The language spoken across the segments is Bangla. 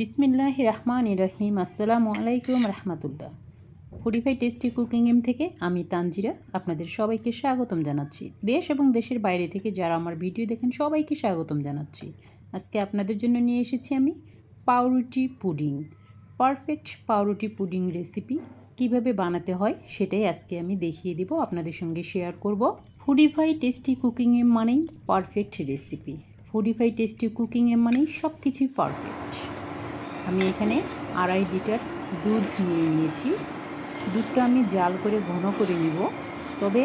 বিসমিল্লাহ রহমান রহিম আসসালামু আলাইকুম রহমতুল্লাহ। ফুডিফাই টেস্টি কুকিং এম থেকে আমি তানজিরা আপনাদের সবাইকে স্বাগতম জানাচ্ছি। দেশ এবং দেশের বাইরে থেকে যারা আমার ভিডিও দেখেন সবাইকে স্বাগতম জানাচ্ছি। আজকে আপনাদের জন্য নিয়ে এসেছি আমি পাউরুটি পুডিং। পারফেক্ট পাউরুটি পুডিং রেসিপি কীভাবে বানাতে হয় সেটাই আজকে আমি দেখিয়ে দেব, আপনাদের সঙ্গে শেয়ার করব। ফুডিফাই টেস্টি কুকিং এম মানেই perfect recipe Foodify tasty cooking M মানেই সব কিছুই পারফেক্ট আমি এখানে আড়াই লিটার দুধ নিয়ে নিয়েছি। দুধটা আমি জাল করে ঘন করে নেব। তবে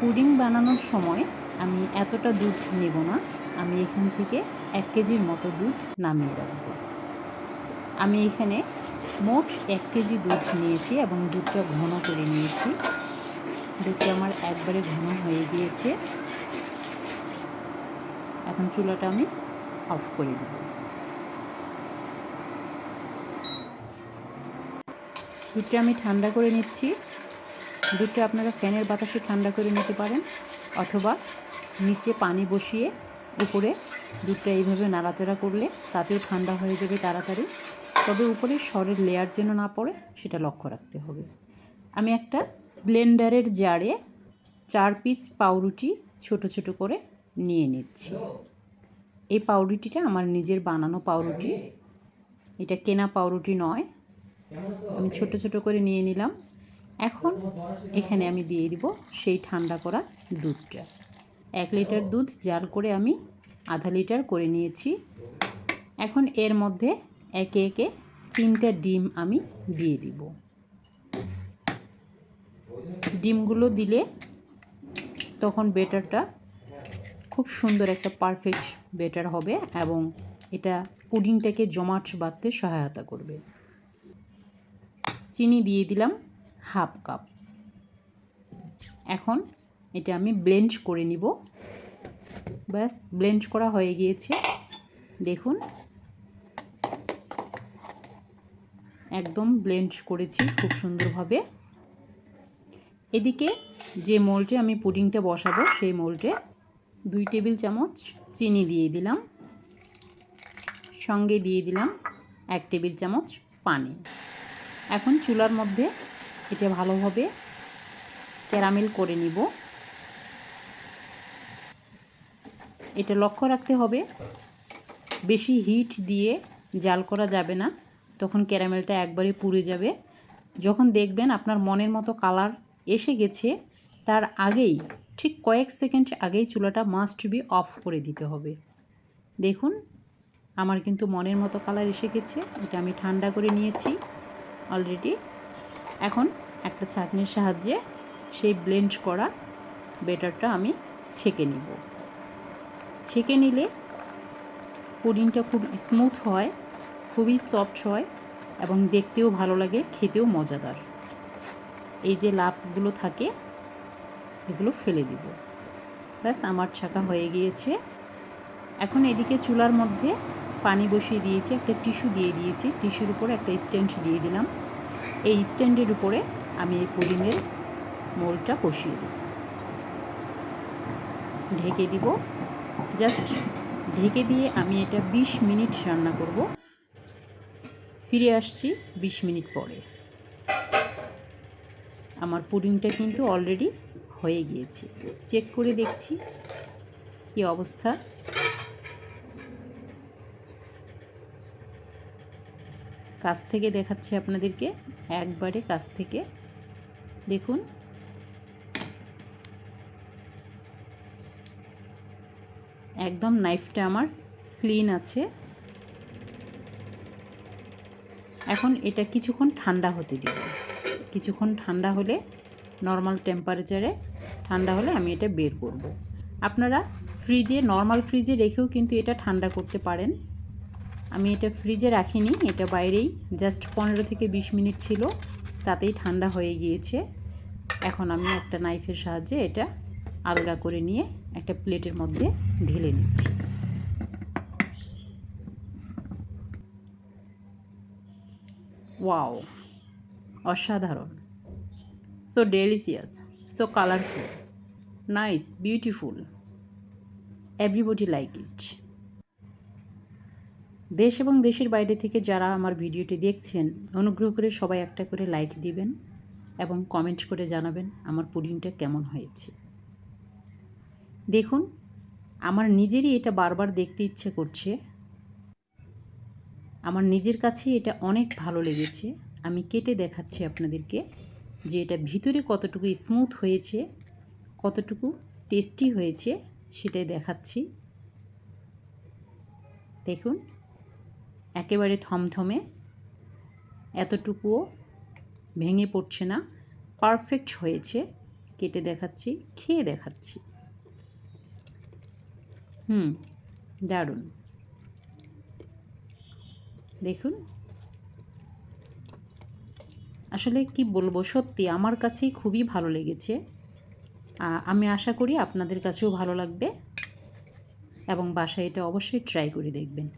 পুডিং বানানোর সময় আমি এতটা দুধ নেব না। আমি এখান থেকে এক কেজির মতো দুধ নামিয়ে রাখব। আমি এখানে মোট এক কেজি দুধ নিয়েছি এবং দুধটা ঘন করে নিয়েছি। দুধটা আমার একবারে ঘন হয়ে গিয়েছে। এখন চুলাটা আমি অফ করে দেবো। দুধটা আমি ঠান্ডা করে নিচ্ছি। দুধটা আপনারা ফ্যানের বাতাসে ঠান্ডা করে নিতে পারেন অথবা নিচে পানি বসিয়ে উপরে দুধটা এইভাবে নাড়াচাড়া করলে তাতেও ঠান্ডা হয়ে যাবে তাড়াতাড়ি। তবে উপরে সরের লেয়ার যেন না পড়ে সেটা লক্ষ্য রাখতে হবে। আমি একটা ব্লেন্ডারের জারে চার পিস পাউরুটি ছোট ছোট করে নিয়ে নিচ্ছি। এই পাউরুটিটা আমার নিজের বানানো পাউরুটি। এটা কেনা পাউরুটি নয় আমি ছোট ছোট করে নিয়ে নিলাম। এখন এখানে আমি দিয়ে দিব সেই ঠান্ডা করা দুধটা। এক লিটার দুধ জাল করে আমি আধা লিটার করে নিয়েছি। এখন এর মধ্যে একে একে তিনটা ডিম আমি দিয়ে দিব। ডিমগুলো দিলে তখন বেটারটা খুব সুন্দর একটা পারফেক্ট বেটার হবে এবং এটা পুডিংটাকে জমাট বাঁধতে সহায়তা করবে। চিনি দিয়ে দিলাম হাফ কাপ। এখন এটা আমি ব্লেন্ড করে নিব। ব্যাস, ব্লেন্ড করা হয়ে গিয়েছে। দেখুন। একদম ব্লেন্ড করেছি খুব সুন্দরভাবে। এদিকে যে মোল্টে আমি পুডিংটা বসাবো, সেই মোল্টে দুই টেবিল চামচ চিনি দিয়ে দিলাম। সঙ্গে দিয়ে দিলাম এক টেবিল চামচ পানি। এখন চুলার মধ্যে এটা ভালোভাবে ক্যারামেল করে নিব। এটা লক্ষ্য রাখতে হবে, বেশি হিট দিয়ে জাল করা যাবে না, তখন ক্যারামেলটা একবারে পুড়ে যাবে। যখন দেখবেন আপনার মনের মতো কালার এসে গেছে, তার আগেই, ঠিক কয়েক সেকেন্ড আগেই চুলাটা মাস্ট বি অফ করে দিতে হবে। দেখুন, আমার কিন্তু মনের মতো কালার এসে গেছে, এটা আমি ঠান্ডা করে নিয়েছি। অলরেডি এখন একটা ছাঁকনির সাহায্যে সেই ব্লেন্ড করা বেটারটা আমি ছেঁকে নিব। ছেঁকে নিলে পুডিংটা খুব স্মুথ হয়, খুবই সফট হয় এবং দেখতেও ভালো লাগে, খেতেও মজাদার। এই যে লাভসগুলো থাকে, এগুলো ফেলে দিব। ব্যাস, আমার ছাকা হয়ে গিয়েছে। এখন এদিকে চুলার মধ্যে পানি বসিয়ে দিয়েছি, একটা টিস্যু দিয়ে দিয়েছি। টিস্যুর উপরে একটা স্ট্যান্ড দিয়ে দিলাম। এই স্ট্যান্ডের উপরে আমি এই পুডিংয়ের মোলটা বসিয়ে দিই ঢেকে দিব। জাস্ট ঢেকে দিয়ে আমি এটা ২০ মিনিট রান্না করব। ফিরে আসছি ২০ মিনিট পরে। আমার পুডিংটা কিন্তু অলরেডি হয়ে গিয়েছে। চেক করে দেখছি কি অবস্থা। কাছ থেকে দেখাচ্ছি আপনাদেরকে, একবারে কাছ থেকে। দেখুন। একদম নাইফটা আমার ক্লিন আছে। এখন এটা কিছুক্ষণ ঠান্ডা হতে দিব কিছুক্ষণ ঠান্ডা হলে নর্মাল টেম্পারেচারে ঠান্ডা হলে আমি এটা বের করব। আপনারা ফ্রিজে নর্মাল ফ্রিজে রেখেও কিন্তু এটা ঠান্ডা করতে পারেন। আমি এটা ফ্রিজে রাখিনি, এটা বাইরেই জাস্ট পনেরো থেকে বিশ মিনিট ছিল, তাতেই ঠান্ডা হয়ে গিয়েছে। এখন আমি একটা নাইফের সাহায্যে এটা আলগা করে নিয়ে একটা প্লেটের মধ্যে ঢেলে নিচ্ছি। ওয়াও অসাধারণ। So delicious so colourful nice beautiful everybody like it দেশ এবং দেশের বাইরে থেকে যারা আমার ভিডিওটি দেখছেন, অনুগ্রহ করে সবাই একটা করে লাইক দিবেন এবং কমেন্ট করে জানাবেন আমার পুডিংটা কেমন হয়েছে। দেখুন, আমার নিজেরই এটা বারবার দেখতে ইচ্ছে করছে। আমার নিজের কাছে এটা অনেক ভালো লেগেছে। আমি কেটে দেখাচ্ছি আপনাদেরকে যে এটা ভিতরে কতটুকু স্মুথ হয়েছে, কতটুকু টেস্টি হয়েছে, সেটাই দেখাচ্ছি। দেখুন একেবারে থমথমে, এতটুকুও ভেঙে পড়ছে না পারফেক্ট হয়েছে, কেটে দেখাচ্ছি, খেয়ে দেখাচ্ছি। হুম, দারুণ। দেখুন। আসলে কি বলব, সত্যি আমার কাছেই খুবই ভালো লেগেছে। আমি আশা করি আপনাদের কাছেও ভালো লাগবে এবং বাসায় এটা অবশ্যই ট্রাই করে দেখবেন।